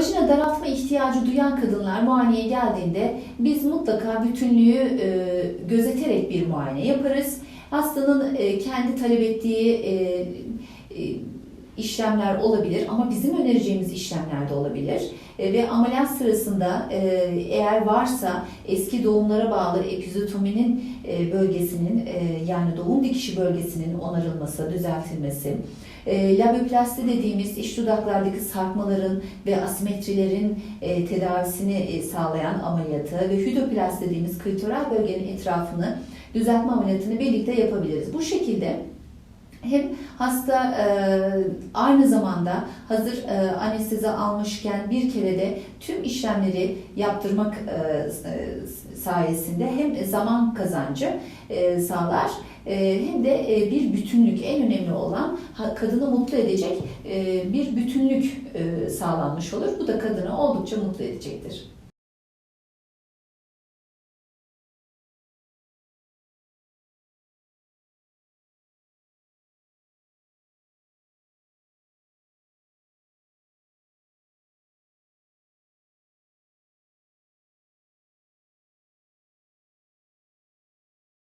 Vajina daraltma ihtiyacı duyan kadınlar muayeneye geldiğinde biz mutlaka bütünlüğü e, gözeterek bir muayene yaparız. Hastanın e, kendi talep ettiği e, işlemler olabilir ama bizim önereceğimiz işlemler de olabilir. E, ve ameliyat sırasında e, eğer varsa eski doğumlara bağlı epizotominin e, bölgesinin e, yani doğum dikişi bölgesinin onarılması, düzeltilmesi, e, labioplasti dediğimiz iç dudaklardaki sarkmaların ve asimetrilerin e, tedavisini e, sağlayan ameliyatı ve hüdoplasti dediğimiz klitoral bölgenin etrafını düzeltme ameliyatını birlikte yapabiliriz. Bu şekilde hem hasta e, aynı zamanda hazır e, anestezi almışken bir kere de tüm işlemleri yaptırmak e, e, sayesinde hem zaman kazancı e, sağlar e, hem de e, bir bütünlük en önemli olan kadını mutlu edecek e, bir bütünlük e, sağlanmış olur. Bu da kadını oldukça mutlu edecektir.